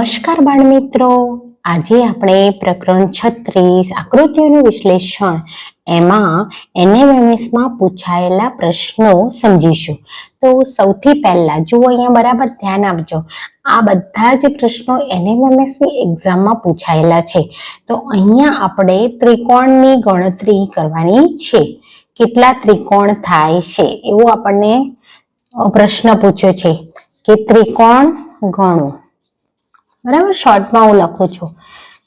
નમસ્કાર બાળ મિત્રો આજે આપણે પ્રકરણ છત્રીસ આકૃતિઓનું વિશ્લેષણ એમાં એનએમએમએસમાં પૂછાયેલા પ્રશ્નો સમજીશું. તો સૌથી પહેલા જુઓ અહીંયા બરાબર ધ્યાન આપજો. આ બધા જ પ્રશ્નો એનએમએમએસની એક્ઝામમાં પૂછાયેલા છે. તો અહીંયા આપણે ત્રિકોણની ગણતરી કરવાની છે. કેટલા ત્રિકોણ થાય છે? એવો આપણને પ્રશ્ન પૂછ્યો છે કે ત્રિકોણ ગણો. બરાબર? શોર્ટમાં હું લખું છું.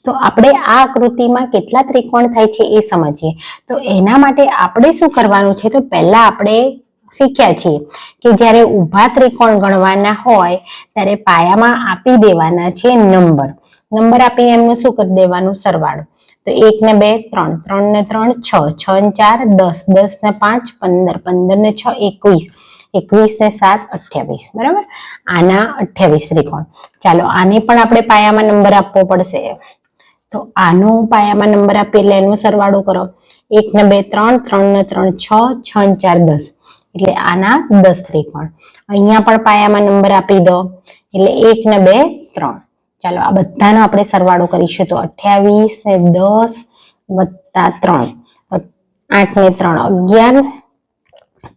તો આપણે આ આકૃતિમાં કેટલા ત્રિકોણ થાય છે એ સમજીએ. તો એના માટે આપણે શું કરવાનું છે? તો પહેલા આપણે શીખ્યા છીએ કે જ્યારે ઊભા ત્રિકોણ ગણવાના હોય, ત્યારે પાયામાં આપી દેવાના છે નંબર. નંબર આપીને એમનું શું કરી દેવાનું? સરવાળો. તો એક ને બે, ત્રણ. ત્રણ ને ત્રણ, છ. છ ને ચાર, દસ. દસ ને પાંચ, પંદર. પંદર ને છ, એકવીસ. એકવીસ ને સાત અઠ્યાવીસ. બરાબર? આના અઠ્યાવીસ ત્રિકોણ. ચાલો, આને પણ આપણે પાયામાં નંબર આપવો પડશે. તો આનો પાયામાં નંબર આપી એટલે એનો સરવાળો કરો. એક ને બે ત્રણ ત્રણ ને ત્રણ છ છ ને ચાર દસ. એટલે આના દસ ત્રિકોણ. અહીંયા પણ પાયામાં નંબર આપી દો. એટલે એક ને બે, ત્રણ. ચાલો, આ બધાનો આપણે સરવાળો કરીશું. તો અઠ્યાવીસ ને દસ વત્તા ત્રણ. આઠ ને ત્રણ અગિયાર,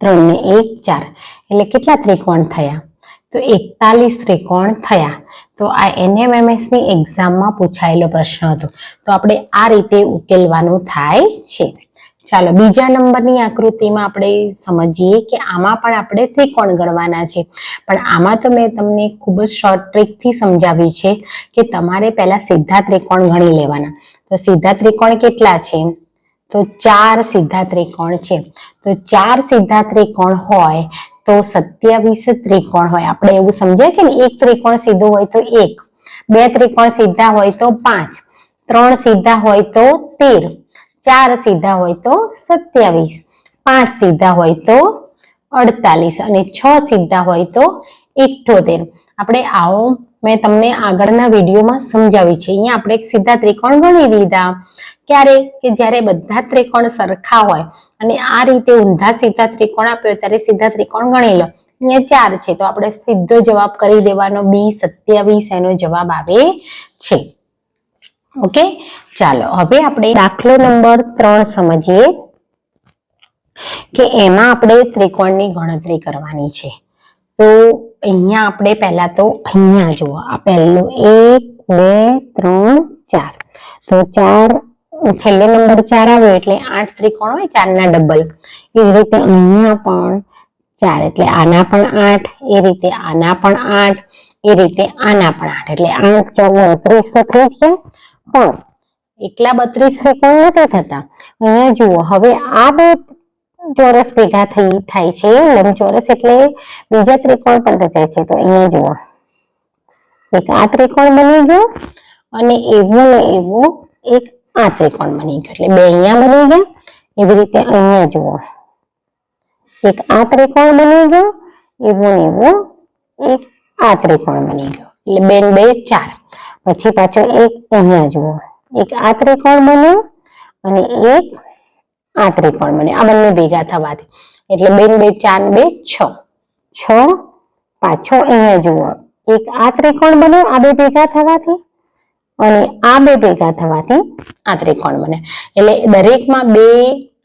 ત્રણ ને એક, ચાર. એટલે કેટલા ત્રિકોણ થયા? તો એકતાલીસ ત્રિકોણ થયા. તો આ એનએમએમએસની એક્ઝામમાં પૂછાયેલો પ્રશ્ન હતો. તો આપણે આ રીતે ઉકેલવાનું થાય છે. ચાલો, બીજા નંબરની આકૃતિમાં આપણે સમજીએ કે આમાં પણ આપણે ત્રિકોણ ગણવાના છે. પણ આમાં તો મેં તમને ખૂબ જ શોર્ટ ટ્રીકથી સમજાવ્યું છે કે તમારે પહેલા સીધા ત્રિકોણ ગણી લેવાના. તો સીધા ત્રિકોણ કેટલા છે? તો ચાર સીધા ત્રિકોણ છે. તો ચાર સીધા ત્રિકોણ હોય તો સત્યાવીસ ત્રિકોણ હોય. આપણે એવું સમજાય છે ને, એક ત્રિકોણ સીધો હોય તો એક, બે ત્રિકોણ સીધા હોય તો પાંચ, ત્રણ સીધા હોય તો તેર, ચાર સીધા હોય તો સત્યાવીસ, પાંચ સીધા હોય તો અડતાલીસ અને છ સીધા હોય તો ઇઠ્ઠોતેર આપણે આવો મેં તમને આગળના વિડીયોમાં સમજાવ્યું છે. અહીંયા આપણે સીધા ત્રિકોણ ગણી દીધા. ક્યારે? કે જ્યારે બધા ત્રિકોણ સરખા હોય અને આ રીતે ઊંધા સીધા ત્રિકોણ આપ્યો ત્યારે સીધા ત્રિકોણ ગણી લો. અહીંયા ચાર છે, તો આપણે સીધો જવાબ કરી દેવાનો. બી સત્યાવીસ, એનો જવાબ આવે છે. ઓકે? ચાલો, હવે આપણે દાખલો નંબર ત્રણ સમજીએ કે એમાં આપણે ત્રિકોણની ગણતરી કરવાની છે. તો અહીંયા આપણે પહેલા તો અહીંયા જુઓ. આ પહેલું એક, બે, ત્રણ, ચાર. તો ચાર, છેલ્લો નંબર ચાર આવ્યો એટલે આઠ ત્રિકોણ હોય ચારના ડબલ. એ જ રીતે અહીંયા પણ ચાર એટલે આના પણ આઠ, એ રીતે આના પણ આઠ, એ રીતે આના પણ આઠ. એટલે આઠ ચોક બત્રીસ તો થઈ જ ગયા. પણ એકલા બત્રીસ ત્રિકોણ નથી થતા. અહીંયા જુઓ, હવે આ બે ચોરસ ભેગા થઈ, થાય છે લંબચોરસ એટલે બીજા ત્રિકોણ પણ રચાય છે. તો અહીંયા જુઓ. એક આ ત્રિકોણ બની ગયો અને એવું ને એવું એક આ ત્રિકોણ બની ગયો. એટલે બે અહીંયા બની ગયા. એવી રીતે અહીંયા જુઓ. એક આ ત્રિકોણ બની ગયો, એવું ને એવું એક આ ત્રિકોણ બની ગયો. એટલે બે બે ચાર. પછી પાછો એક અહીંયા જુઓ. એક આ ત્રિકોણ બન્યો અને એક આ ત્રિકોણ બને? આ બંને ભેગા થવાથી. એટલે બે બે, ચાર, બે, છ. છ પાછો અહીંયા જુઓ. એક આ ત્રિકોણ બન્યો આ બે ભેગા થવાથી? અને આ બે ભેગા થવાથી આ ત્રિકોણ બને? એટલે દરેકમાં બે,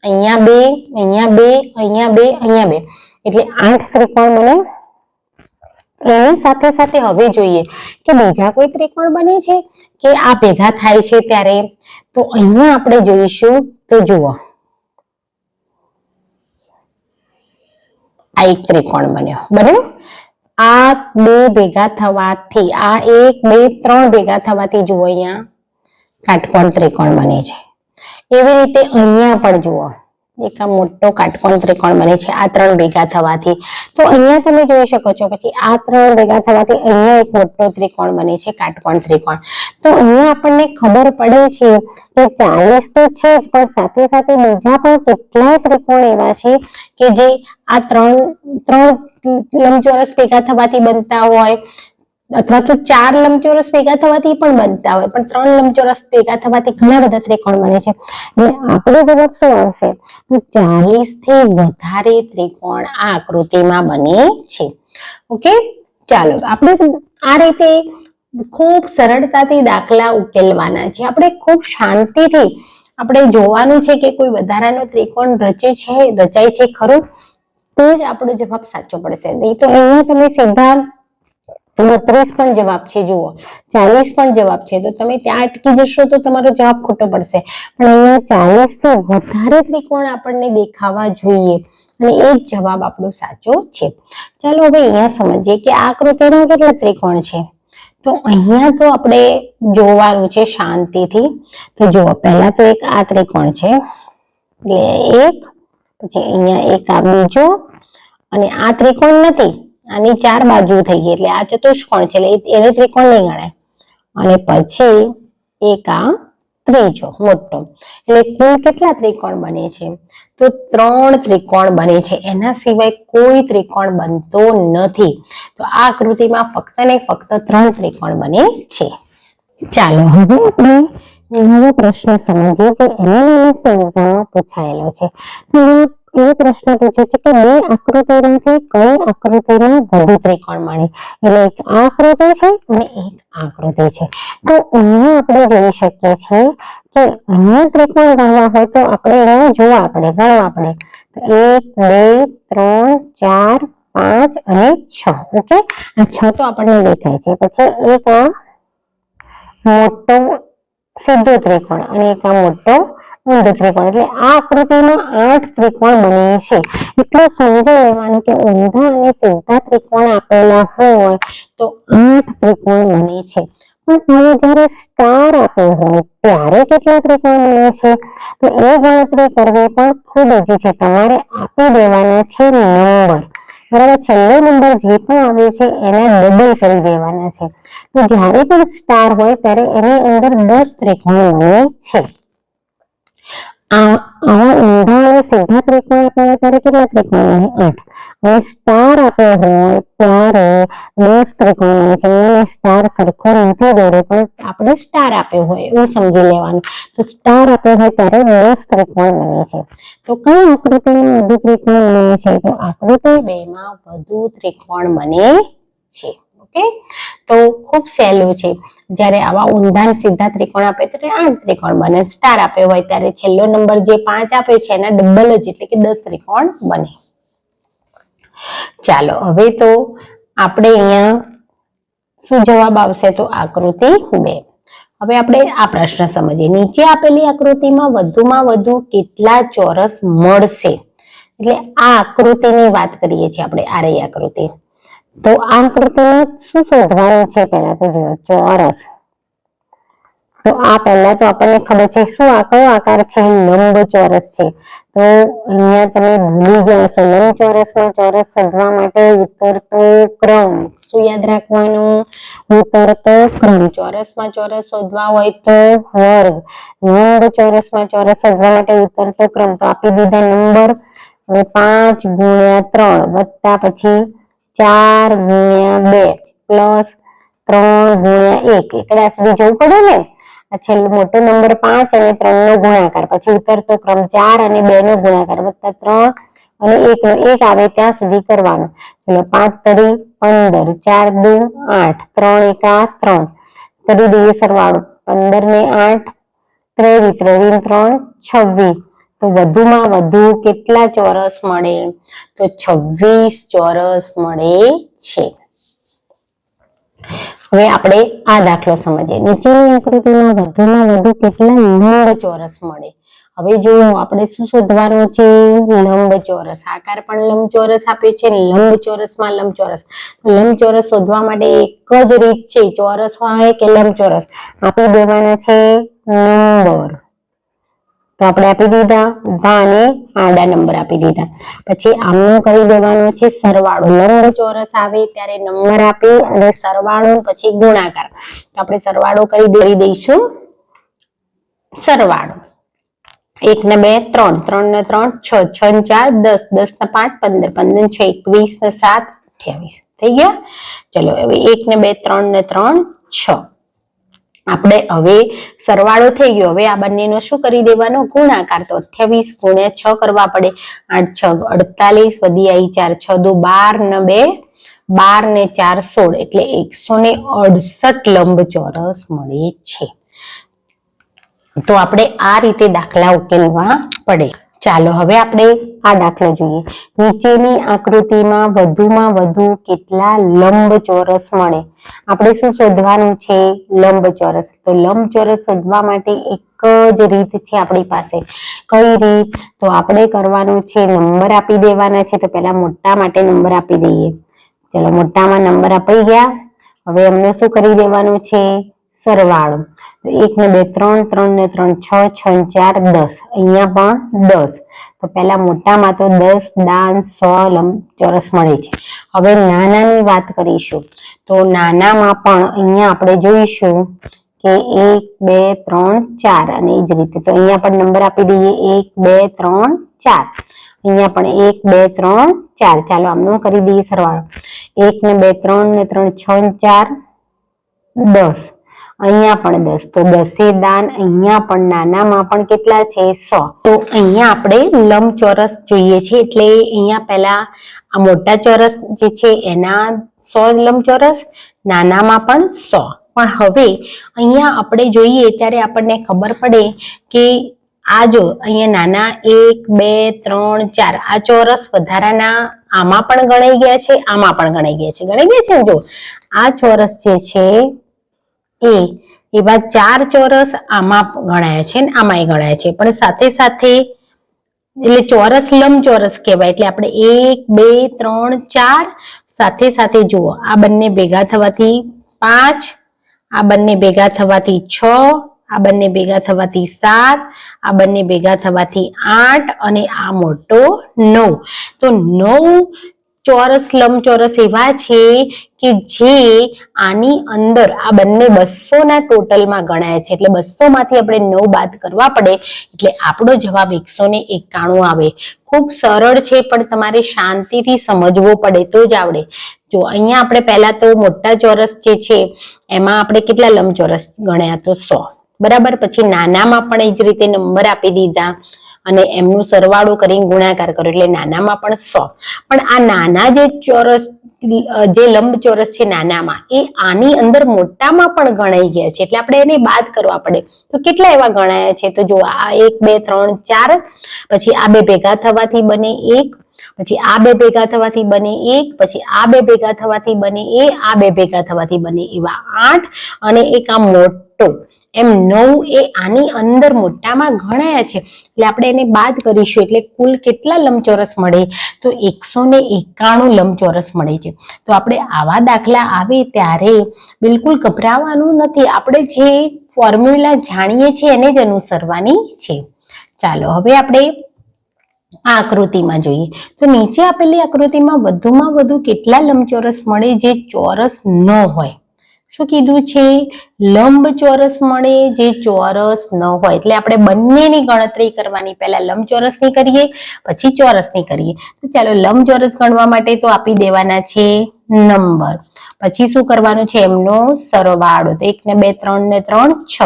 અહીંયા બે અહીંયા બે અહીંયા બે અહીંયા બે. એટલે આઠ ત્રિકોણ બને? એની સાથે સાથે હવે જોઈએ કે બીજા કોઈ ત્રિકોણ બને છે કે આ ભેગા થાય છે ત્યારે? તો અહીંયા આપણે જોઈશું. તો જુઓ. આ એક ત્રિકોણ બન્યો. બરાબર? આ બે ભેગા થવાથી, આ એક, બે, ત્રણ ભેગા થવાથી જુઓ અહીંયા કાટકોણ ત્રિકોણ બને છે. એવી રીતે અહીંયા પણ જુઓ. એક આ મોટો કાટકોણ ત્રિકોણ બને છે. આ ત્રણ ભેગા થવાથી. તો અહીંયા તમે જોઈ શકો છો પછી આ ત્રણ ભેગા થવાથી અહીંયા એક મોટો ત્રિકોણ બને છે, કાટકોણ ત્રિકોણ. તો અહીંયા આપણને ખબર પડે છે કે ચાલીસ તો છે જ, પણ સાથે સાથે બીજા પણ કેટલાય ત્રિકોણ એવા છે કે જે આ ત્રણ ત્રણ લંબચોરસ ભેગા થવાથી બનતા હોય. અથવા તો ચાર લંબચોરસ ભેગા થવાથી પણ બનતા હોય, પણ ત્રણ લંબચોરસ ભેગા થવાથી ઘણા બધા ત્રિકોણ બને છે. ને આપણો જવાબ શું આવશે? તો ચાલીસથી વધારે ત્રિકોણ આ આકૃતિમાં બને છે. ઓકે? ચાલો, આપણે આ રીતે ખૂબ સરળતાથી દાખલા ઉકેલવાના છે. આપણે ખૂબ શાંતિથી આપણે જોવાનું છે કે કોઈ વધારાનો ત્રિકોણ રચે છે, રચાય છે ખરું? તો જ આપણો જવાબ સાચો પડશે. નહીં તો અહીંયા તમે સીધા બત્રીસ પણ જવાબ છે, જુઓ. ચાલીસ પણ જવાબ છે. તો તમે ત્યાં અટકી જશો તો તમારો જવાબ ખોટો પડશે. પણ અહીંયા ચાલીસથી વધારે ત્રિકોણ આપણને દેખાવા જોઈએ. અને એ જ જવાબ આપણો સાચો છે. ચાલો હવે અહીંયા સમજીએ કે આ આકૃતિમાં કેટલા ત્રિકોણ છે? તો અહીંયા તો આપણે જોવાનું છે શાંતિથી. તો જુઓ, પહેલા તો એક આ ત્રિકોણ છે. એટલે એક, પછી અહીંયા એક આ બીજો. અને આ ત્રિકોણ નથી. આની ચાર બાજુ થઈ ગઈ એટલે આ ચતુષ્કોણ છે, એટલે એને ત્રિકોણ નહીં ગણાય. અને પછી એક આ ત્રીજો, મોટો. એટલે કુલ કેટલા ત્રિકોણ બને છે? તો ત્રણ ત્રિકોણ બને છે. એના સિવાય કોઈ ત્રિકોણ બનતો નથી. તો આ આકૃતિમાં ફક્ત ને ફક્ત ત્રણ ત્રિકોણ બને છે. ચાલો, હવે આપણે નવો પ્રશ્ન સમજીએ જે એમએનએસ એક્ઝામમાં પૂછાયેલો છે. તો એવો પ્રશ્ન પૂછે છે કે બે આકૃતિમાંથી કઈ આકૃતિમાં વધુ ત્રિકોણ મળે? એટલે એક આકૃતિ છે અને એક આકૃતિ છે. તો અહીંયા આપણે જોઈ શકીએ છીએ કે અહીંયા ત્રિકોણ ગણવા હોય તો આપણે એને જોવા આપણે, ગણવા આપણે. એક, બે, ત્રણ, ચાર, પાંચ અને છ. ઓકે આ છ તો આપણને દેખાય છે. પછી એક આ મોટો, સીધો ત્રિકોણ અને એક આ મોટો ઊંધો ત્રિકોણ એટલે આ આકૃતિમાં આઠ ત્રિકોણ બને છે. એટલે સમજી લેવાનું કે ઊંધા અને સીધા ત્રિકોણ આપેલા હોય તો આઠ ત્રિકોણ બને છે. પણ જ્યારે સ્ટાર આપ્યો હોય, ત્યારે કેટલા ત્રિકોણ બને છે? તો એ ગણતરી કરવી પણ ખૂબ જ છે. તમારે આપી દેવાના છે નંબર. બરાબર? છેલ્લો નંબર જે પણ આવ્યો છે, એના ડબલ કરી દેવાના છે. તો જ્યારે પણ સ્ટાર હોય, ત્યારે એની અંદર દસ ત્રિકોણ બને છે. સીધા ત્રિકોણ આપ્યા ત્યારે કેટલા ત્રિકોણ આઠ હવે સ્ટાર આપ્યો હોય ત્યારે દસ ત્રિકોણ છે અને સ્ટાર સરખો નથી દોરે પણ આપણે સ્ટાર આપ્યો હોય એવું સમજી લેવાનું. તો સ્ટાર આપ્યો હોય ત્યારે દસ ત્રિકોણ બને છે. તો કઈ આકૃતિમાં વધુ ત્રિકોણ બને છે? તો આકૃતિ બે માં વધુ ત્રિકોણ બને છે. ઓકે? તો ખૂબ સહેલું છે. જ્યારે આવા ઊંધાન સીધા ત્રિકોણ આપે ત્યારે આઠ ત્રિકોણ બને. સ્ટાર આપ્યો હોય ત્યારે છેલ્લો નંબર જે પાંચ આપ્યો છે એના ડબલ જ એટલે કે દસ ત્રિકોણ બને. ચાલો, હવે તો આપણે અહીંયા શું જવાબ આવશે તો આકૃતિ બે. હવે આપણે આ પ્રશ્ન સમજીએ. નીચે આપેલી આકૃતિમાં વધુમાં વધુ કેટલા ચોરસ મળશે? એટલે આ આકૃતિની વાત કરીએ છીએ આપણે આ આકૃતિ. તો આ આકૃતિમાં શું શોધવાનું છે પહેલા તો જુઓ, ચોરસ. તો આ પહેલા તો આપણને ખબર છે શું આ કયો આકાર છે? લંબ ચોરસ છે. તો અહીંયા તમે ભૂલી ગયા છો લંબ ચોરસમાં ચોરસ શોધવા માટે ઉતરતો ક્રમ. શું યાદ રાખવાનું? ઉતરતો ક્રમ. ચોરસમાં ચોરસ શોધવા હોય તો વર્ગ. લંબ ચોરસમાં ચોરસ શોધવા માટે ઉતરતો ક્રમ. તો આપી દીધા નંબર. પાંચ ગુણ્યા ત્રણ. વત્તા પછી ચાર ગુણ્યા બે પ્લસ ત્રણ ગુણ્યા એક. એકડા સુધી જવું પડે ને? છેલ્લો મોટો નંબર પાંચ અને ત્રણ નો ગુણાકાર. પછી ઉતરતો ક્રમ ચાર અને બે નો ગુણાકાર વત્તા ત્રણ અને એક નો એક આવે ત્યાં સુધી કરવાનો. એટલે પાંચ તરી પંદર, ચાર દુ આઠ, ત્રણ એકા ત્રણ. તરી દઈએ સરવાળો. પંદર ને આઠ ત્રેવી ત્રેવી ત્રણ, છવ્વીસ. તો વધુમાં વધુ કેટલા ચોરસ મળે? તો છવ્વીસ ચોરસ મળે છે. હવે આપણે આ દાખલો સમજીએ. નીચેની આકૃતિમાં વધુમાં વધુ કેટલા લંબ ચોરસ મળે? હવે જો આપણે શું શોધવાનું છે? લંબ ચોરસ. આકાર પણ લંબ ચોરસ આપ્યો છે. લંબ ચોરસમાં લંબ ચોરસ લંબ ચોરસ શોધવા માટે એક જ રીત છે. ચોરસ હોય કે લંબ ચોરસ આપી દેવાના છે નંબર. તો આપણે આપી દીધા. ઊભા અને આડા નંબર આપી દીધા. પછી આમનું કરી દેવાનું છે સરવાળો. લંબ ચોરસ આવે ત્યારે નંબર આપી અને સરવાળો પછી ગુણાકાર. આપણે સરવાળો કરી દઈ દઈશું. સરવાળો. એક ને બે, ત્રણ. ત્રણ ને ત્રણ, છ. છ ને ચાર, દસ. દસ ને પાંચ, પંદર. પંદર છ, એકવીસ ને સાત, અઠ્યાવીસ. થઈ ગયા? ચલો, હવે એક ને બે, ત્રણ ને ત્રણ, છ. આપણે હવે સરવાળો થઈ ગયો. હવે આ બંનેનો શું કરી દેવાનો? ગુણાકાર. તો અઠ્યાવીસ ગુણ્યા છ કરવા પડે. આઠ, છ, અડતાલીસ વધી આવી ચાર. છ દુ બાર ને બે, બાર ને ચાર સોળ. એટલે એકસો ને અડસઠ લંબચોરસ મળે છે. તો આપણે આ રીતે દાખલા ઉકેલવા પડે. ચાલો હવે આપણે આ દાખલો જોઈએ. નીચેની આકૃતિમાં વધુમાં વધુ કેટલા લંબચોરસ મળે? આપણે શું શોધવાનું છે? લંબચોરસ. તો લંબચોરસ શોધવા માટે એક જ રીત છે આપણી પાસે. કઈ રીત? તો આપણે કરવાનું છે નંબર આપી દેવાના છે, તો પહેલા મોટા માટે નંબર આપી દઈએ. ચલો, મોટામાં નંબર અપાઈ ગયા. હવે એમને શું કરી દેવાનું છે? સરવાળો. એક ને બે, ત્રણ ત્રણ ને ત્રણ, છ છ ને ચાર, દસ. અહીંયા પણ દસ. તો પહેલા મોટામાં તો દસ, દાન, સો લંબચોરસ મળે છે. હવે નાનાની વાત કરીશું. તો નાનામાં પણ અહીંયા આપણે જોઈશું કે એક, બે, ત્રણ, ચાર. અને એ જ રીતે તો અહીંયા પણ નંબર આપી દઈએ. એક, બે, ત્રણ, ચાર. અહીંયા પણ એક, બે, ત્રણ, ચાર. ચાલો આમનું કરી દઈએ સરવાળો. એક ને બે, ત્રણ ને ત્રણ, છ ને ચાર, દસ. અહીંયા પણ દસ. તો દસે દાન અહીંયા પણ નાનામાં પણ કેટલા છે? સો. તો અહીંયા આપણે લંબચોરસ જોઈએ છે. એટલે અહીંયા પહેલા આ મોટા ચોરસ જે છે એના સો લંબચોરસ, નાનામાં પણ સો. પણ હવે અહીંયા આપણે જોઈએ ત્યારે આપણને ખબર પડે કે આ જો અહીંયા નાના એક, બે, ત્રણ, ચાર, આ ચોરસ વધારાના આમાં પણ ગણાઈ ગયા છે, આમાં પણ ગણાઈ ગયા છે. ગણાઈ ગયા છે જો? આ ચોરસ જે છે એ એવા ચાર ચોરસ આમાં ગણાયા છે ને આમાંય ગણાય છે. પણ સાથે સાથે એટલે ચોરસ લંબચોરસ કહેવાય. એટલે આપણે એક, બે, ત્રણ, ચાર સાથે સાથે જુઓ. આ બંને ભેગા થવાથી પાંચ, આ બંને ભેગા થવાથી છ, આ બંને ભેગા થવાથી સાત, આ બંને ભેગા થવાથી આઠ અને આ મોટો નવ. તો નવ ચોરસ લંબચોરસ એવા છે કે જે આની અંદર આ બંને બસો ના ટોટલમાં ગણાય છે. એટલે બસો માંથી આપણે નવ બાદ કરવા પડે. એટલે આપણો જવાબ એકસો ને એકાણું આવે. ખૂબ સરળ છે, પણ તમારે શાંતિથી સમજવો પડે તો જ આવડે. જો અહીંયા આપણે પહેલા તો મોટા ચોરસ જે છે, એમાં આપણે કેટલા લંબચોરસ ગણ્યા તો સો. બરાબર? પછી નાનામાં પણ એ જ રીતે નંબર આપી દીધા. અને એમનું સરવાળો કરીને ગુણાકાર કર્યો એટલે નાનામાં પણ સો. પણ આ નાના જે ચોરસ, જે લંબચોરસ છે નાનામાં, એ આની અંદર મોટામાં પણ ગણાઈ ગયા છે. એટલે આપણે એને બાદ કરવા પડે. તો કેટલા એવા ગણાયા છે? તો જો આ એક, બે, ત્રણ, ચાર, પછી આ બે ભેગા થવાથી બને એક, પછી આ બે ભેગા થવાથી બને એક, પછી આ બે ભેગા થવાથી બને એ, આ બે ભેગા થવાથી બને એવા આઠ, અને એક આ મોટો. એમ નવ એ આની અંદર મોટામાં ગણાયા છે. એટલે આપણે એને બાદ કરીશું. એટલે કુલ કેટલા લંબચોરસ મળે? તો એકસો ને એકાણું લંબચોરસ મળે છે. તો આપણે આવા દાખલા આવે ત્યારે બિલકુલ ગભરાવાનું નથી. આપણે જે ફોર્મ્યુલા જાણીએ છીએ એને જ અનુસરવાની છે. ચાલો, હવે આપણે આ આકૃતિમાં જોઈએ. તો નીચે આપેલી આકૃતિમાં વધુમાં વધુ કેટલા લંબચોરસ મળે? જે ચોરસ ન હોય. શું કીધું છે? લંબ ચોરસ મળે જે ચોરસ ન હોય. એટલે આપણે બંનેની ગણતરી કરવાની. પહેલા લંબચોરસની કરીએ, પછી ચોરસની કરીએ. તો ચાલો લંબ ચોરસ ગણવા માટે તો આપી દેવાના છે નંબર. પછી શું કરવાનું છે? એમનો સરવાળો. તો એક ને બે ત્રણ ને ત્રણ, છ.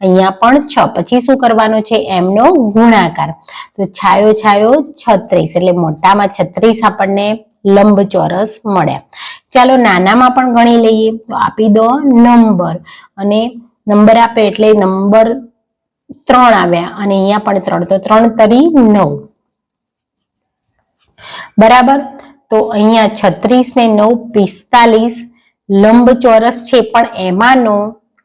અહીંયા પણ છ. પછી શું કરવાનું છે? એમનો ગુણાકાર. તો છાયો છાયો છત્રીસ. એટલે મોટામાં છત્રીસ આપણને લંબચોરસ મળ્યા ચાલો નાનામાં પણ ગણી લઈએ. તો આપી દો નંબર. અને નંબર આપે એટલે નંબર ત્રણ આવ્યા અને અહીંયા પણ ત્રણ. તો ત્રણ તરી નવ. બરાબર? તો અહીંયા છત્રીસ ને નવ પિસ્તાલીસ લંબચોરસ છે. પણ એમાંનો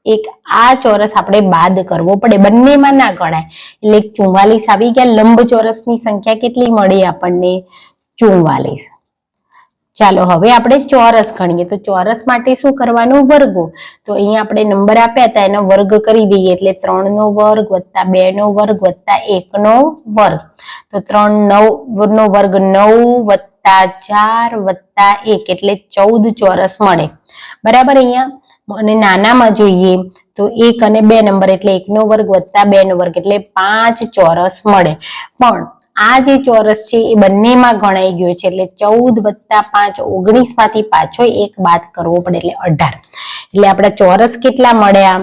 એક આ ચોરસ આપણે બાદ કરવો પડે. બંનેમાં ના ગણાય. એટલે ચુમ્માલીસ આવી ગયા. લંબચોરસની સંખ્યા કેટલી મળી આપણને? ચુમ્માલીસ ચાલો હવે આપણે ચોરસ ગણીએ. તો ચોરસ માટે શું કરવાનું વર્ગો? તો અહીંયા આપણે નંબર આપ્યા હતા, એનો વર્ગ કરી દઈએ. એટલે ત્રણ નો વર્ગ વત્તા બે નો વર્ગ વત્તા એક નો વર્ગ. તો ત્રણ નવ નો વર્ગ નવ વત્તા ચાર વત્તા એક, એટલે ચૌદ ચોરસ મળે. બરાબર અહીંયા? અને નાનામાં જોઈએ તો એક અને બે નંબર, એટલે એકનો વર્ગ વત્તા બે નો વર્ગ, એટલે પાંચ ચોરસ મળે. પણ આ જે ચોરસ છે એ બંનેમાં ગણાઈ ગયો છે એટલે ચૌદ વત્તા પાંચ ઓગણીસમાંથી પાછો એક બાદ કરવો પડે એટલે અઢાર. એટલે આપણા ચોરસ કેટલા મળ્યા?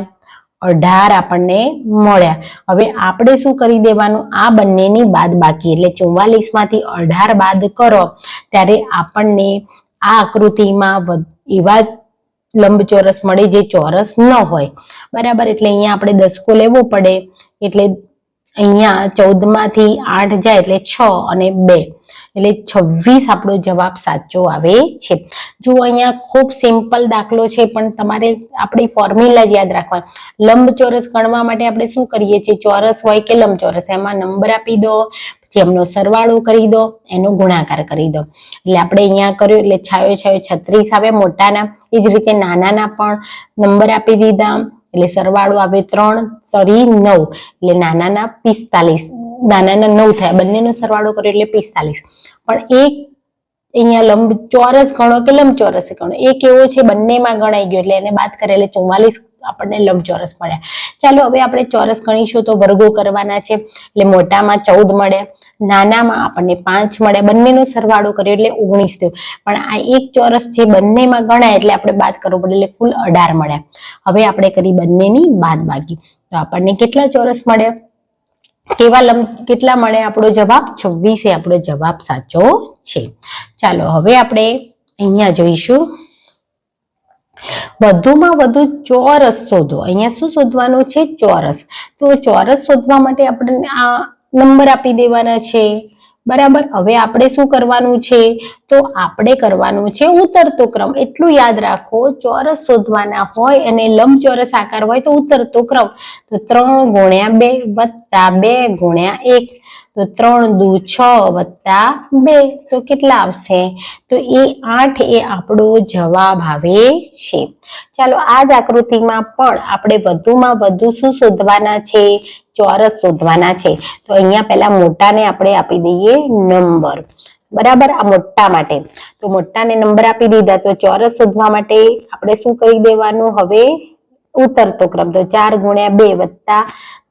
અઢાર આપણને મળ્યા. હવે આપણે શું કરી દેવાનું? આ બંનેની બાદ બાકી. એટલે ચુમ્માલીસમાંથી અઢાર બાદ કરો. ત્યારે આપણને આ આકૃતિમાં એવા લંબચોરસ મળે જે ચોરસ ન હોય. બરાબર? એટલે અહીંયા આપણે દસકો લેવો પડે. એટલે અહીંયા ચૌદમાંથી આઠ જાય એટલે છ અને બે. એટલે છવ્વીસ આપણો જવાબ સાચો આવે છે. જો અહીંયા ખૂબ સિમ્પલ દાખલો છે, પણ તમારે આપણી ફોર્મ્યુલા જ યાદ રાખવાની લંબચોરસ ગણવા માટે આપણે શું કરીએ છીએ? ચોરસ હોય કે લંબચોરસ? એમાં નંબર આપી દો, પછી એમનો સરવાળો કરી દો, એનો ગુણાકાર કરી દો. એટલે આપણે અહીંયા કર્યું, એટલે છાયો છાયો છત્રીસ આવે, મોટાના. એ જ રીતે નાનાના પણ નંબર આપી દીધા. એટલે સરવાળો આવે ત્રણ, સરી નવ. એટલે નાનાના પિસ્તાલીસ. નાનાના નવ થયા. બંનેનો સરવાળો કર્યો એટલે પિસ્તાલીસ. પણ એક અહીંયા લંબ ચોરસ ગણો કે લંબચોરસ ગણો? એક એવો છે, બંનેમાં ગણાઈ ગયો. એટલે એને બાદ કરે એટલે ચુમ્માલીસ આપણને લંબચોરસ મળ્યા. ચાલો, હવે આપણે ચોરસ ગણીશું તો વર્ગો કરવાના છે. એટલે મોટામાં ચૌદ મળે. નાનામાં આપણને પાંચ મળે, બંનેનો સરવાળો કર્યો એટલે ઓગણીસ થયો. પણ આ એક ચોરસ છે, બંનેમાં ગણાય એટલે આપણે બાદ કરવું પડે એટલે કુલ અઢાર મળ્યા હવે આપણે કરી બંનેની બાદ બાકી તો આપણને કેટલા ચોરસ મળ્યા કેવા લંબ, કેટલા મળે? આપણો જવાબ છવ્વીસ એ, આપણો જવાબ સાચો છે. ચાલો, હવે આપણે અહીંયા જોઈશું. વધુમાં વધુ ચોરસ શોધો. અહીંયા શું શોધવાનું છે? ચોરસ. તો ચોરસ શોધવા માટે આપણે આ નંબર આપી દેવાના છે. બરાબર? હવે આપણે શું કરવાનું છે? તો આપણે કરવાનું છે ઉતરતો ક્રમ. એટલું યાદ રાખો, ચોરસ શોધવાના હોય અને લંબચોરસ આકાર હોય તો ઉતરતો ક્રમ. તો ત્રણ ગુણ્યા બે વત્તા બે ગુણ્યા એક. તો ત્રણ દુ છ વત્તા બે. તો કેટલા આવશે? તો એ આઠ એ આપણો જવાબ આવે છે. ચાલો આ જ આકૃતિમાં પણ આપણે વધુમાં વધુ શું શોધવાના છે? ચોરસ શોધવાના છે. તો અહીંયા પહેલા મોટાને આપણે આપી દઈએ નંબર. બરાબર? આ મોટા માટે. તો મોટાને નંબર આપી દીધા. તો ચોરસ શોધવા માટે આપણે શું કરી દેવાનું? હવે ઉતરતો ક્રમ. તો ચાર ગુણ્યા બે વત્તા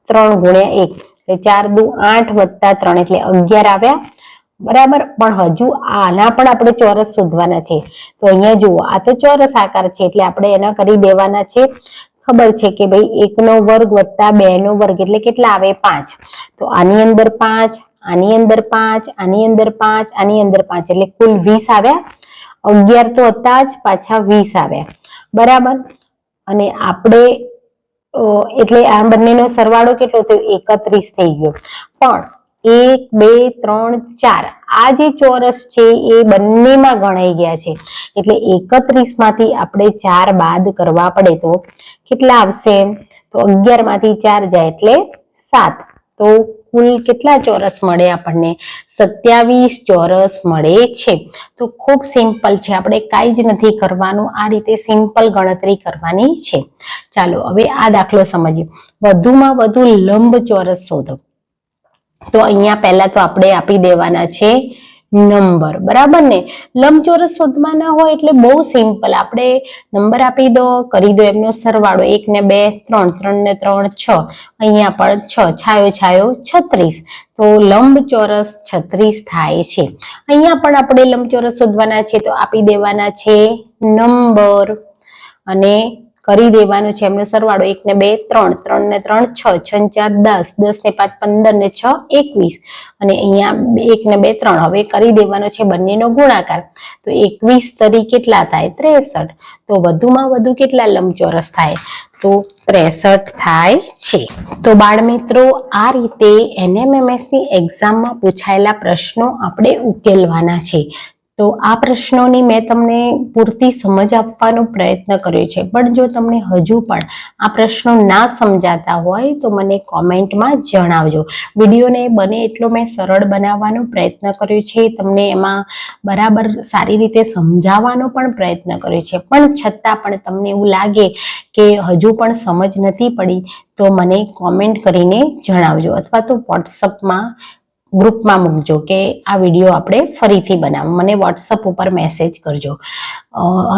ત્રણ ગુણ્યા એક. એટલે ચાર દુ આઠ વત્તા ત્રણ એટલે અગિયાર આવ્યા. બરાબર? પણ હજુ આના પણ આપણે ચોરસ શોધવાના છે. તો અહીંયા જુઓ, આ તો ચોરસ આકાર છે, એટલે આપણે એના કરી દેવાના છે. ખબર છે કે ભાઈ એકનો વર્ગ વત્તા બે નો વર્ગ એટલે કેટલા આવે? પાંચ. તો આની અંદર પાંચ, આની અંદર પાંચ, આની અંદર પાંચ, આની અંદર પાંચ. એટલે કુલ વીસ આવ્યા. અગિયાર તો હતા જ, પાછા વીસ આવ્યા. બરાબર? અને આપણે એટલે આ બંનેનો સરવાળો કેટલો થયો? એકત્રીસ થઈ ગયો. પણ એક, બે, ત્રણ, ચાર, આ જે ચોરસ છે એ બંનેમાં ગણાઈ ગયા છે. એટલે એકત્રીસમાંથી આપણે ચાર બાદ કરવા પડે તો કેટલા આવશે? તો અગિયારમાંથી ચાર જાય એટલે સાત. તો કુલ કેટલા ચોરસ મળે આપણને? સત્યાવીસ ચોરસ મળે છે. તો ખૂબ સિમ્પલ છે. આપણે કાંઈ જ નથી કરવાનું. આ રીતે સિમ્પલ ગણતરી કરવાની છે. ચાલો, હવે આ દાખલો સમજીએ. વધુમાં વધુ લંબ ચોરસ શોધો. તો અહીંયા પહેલા તો આપણે આપી દેવાના છે નંબર. બરાબર ને? લંબચોરસ શોધવાના હોય એટલે બહુ સિમ્પલ. આપણે નંબર આપી દો, કરી દો એમનો સરવાળો. એક ને બે, ત્રણ ત્રણ ને ત્રણ, છ. અહીંયા પણ છ. છાયો છાયો, છત્રીસ. તો લંબચોરસ છત્રીસ થાય છે. અહીંયા પણ આપણે લંબચોરસ શોધવાના છે, તો આપી દેવાના છે નંબર. અને કરી દેવાનું છે. એમનો સરવાળો એક ને બે, ત્રણ ત્રણ ને ત્રણ, છ છ ને ચાર, દસ દસ ને પાંચ, પંદર ને છ, એકવીસ. અને અહીંયા એક ને બે, ત્રણ. હવે કરી દેવાનો છે બંનેનો ગુણાકાર. તો એકવીસ તરી કેટલા થાય? ત્રેસઠ. તો વધુમાં વધુ કેટલા લંબચોરસ થાય? તો ત્રેસઠ થાય છે. તો બાળ મિત્રો આ રીતે એનએમએમએસની એક્ઝામમાં પૂછાયેલા પ્રશ્નો આપણે ઉકેલવાના છે. તો આ પ્રશ્નોની મેં તમને પૂરતી સમજ આપવાનો પ્રયત્ન કર્યો છે. પણ જો તમને હજુ પણ આ પ્રશ્નો ના સમજાતા હોય તો મને કોમેન્ટમાં જણાવજો. વિડીયોને બને એટલો મેં સરળ બનાવવાનો પ્રયત્ન કર્યો છે. તમને એમાં બરાબર સારી રીતે સમજાવવાનો પણ પ્રયત્ન કર્યો છે. પણ છતાં પણ તમને એવું લાગે કે હજુ પણ સમજ નથી પડી તો મને કોમેન્ટ કરીને જણાવજો. અથવા તો વોટ્સઅપમાં ગ્રુપમાં મૂકજો કે આ વીડિયો આપણે ફરીથી બનાવો. મને વોટ્સઅપ ઉપર મેસેજ કરજો.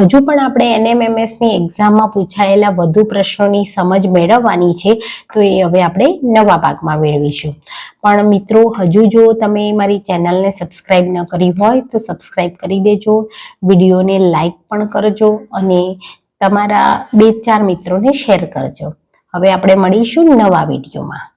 હજુ પણ આપણે એનએમએમએસની એક્ઝામમાં પૂછાયેલા વધુ પ્રશ્નોની સમજ મેળવવાની છે, તો એ હવે આપણે નવા ભાગમાં મેળવીશું. પણ મિત્રો, હજુ જો તમે મારી ચેનલને સબસ્ક્રાઈબ ન કરી હોય, તો સબસ્ક્રાઈબ કરી દેજો. વિડીયોને લાઈક પણ કરજો અને તમારા બે ચાર મિત્રોને શેર કરજો. હવે આપણે મળીશું નવા વિડીયોમાં.